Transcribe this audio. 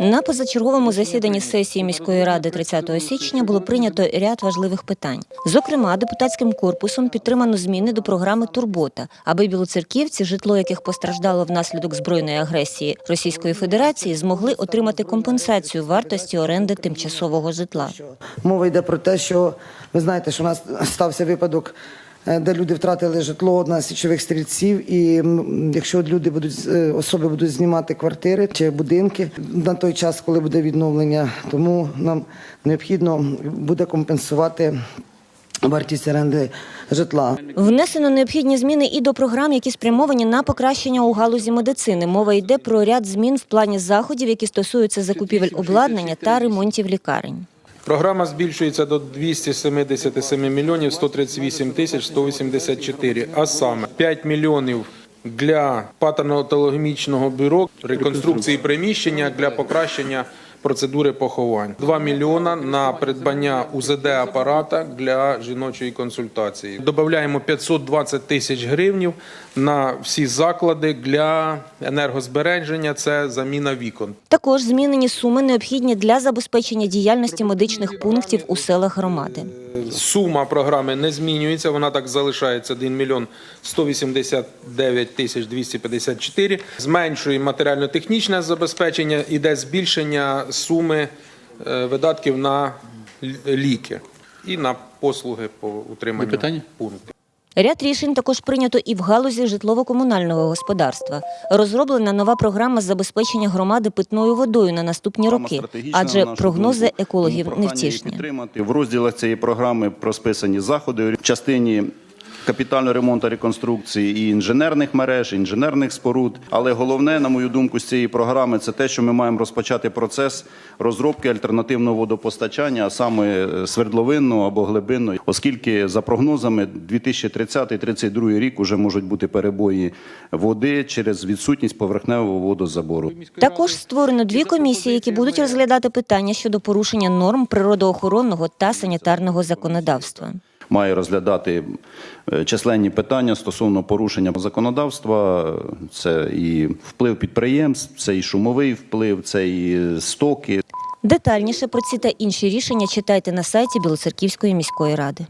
На позачерговому засіданні сесії міської ради 30 січня було прийнято ряд важливих питань. Зокрема, депутатським корпусом підтримано зміни до програми Турбота, аби білоцерківці, житло яких постраждало внаслідок збройної агресії Російської Федерації, змогли отримати компенсацію вартості оренди тимчасового житла. Мова йде про те, що ви знаєте, що у нас стався випадок, де люди втратили житло на січових стрільців, і якщо люди будуть е, особи будуть знімати квартири чи будинки на той час, коли буде відновлення, тому нам необхідно буде компенсувати вартість оренди житла. Внесено необхідні зміни і до програм, які спрямовані на покращення у галузі медицини. Мова йде про ряд змін в плані заходів, які стосуються закупівель обладнання та ремонтів лікарень. Програма збільшується до 277 мільйонів 138 тисяч 184, а саме 5 мільйонів для патологоанатомічного бюро реконструкції приміщення для покращення процедури поховань. 2 мільйона на придбання УЗД апарата для жіночої консультації. Додаємо 520 тисяч гривнів на всі заклади для енергозбереження. Це заміна вікон. Також змінені суми необхідні для забезпечення діяльності медичних пунктів у селах громади. Сума програми не змінюється, вона так залишається 1 мільйон 189 тисяч 254. Зменшує матеріально-технічне забезпечення, іде збільшення суми е, видатків на ліки і на послуги по утриманню пунктів. Ряд рішень також прийнято і в галузі житлово-комунального господарства. Розроблена нова програма з забезпечення громади питною водою на наступні роки, адже прогнози екологів невтішні. підтримати. В розділах цієї програми розписані заходи в частині капітального ремонту реконструкції і інженерних мереж, інженерних споруд. Але головне, на мою думку, з цієї програми це те, що ми маємо розпочати процес розробки альтернативного водопостачання, а саме е, свердловинного або глибинного, оскільки за прогнозами 2030-2032 рік уже можуть бути перебої води через відсутність поверхневого водозабору. Також створено дві комісії, які будуть розглядати питання щодо порушення норм природоохоронного та санітарного законодавства. Має розглядати е, численні питання стосовно порушення законодавства. Це і вплив підприємств, це і шумовий вплив, це і стоки. Детальніше про ці та інші рішення читайте на сайті Білоцерківської міської ради.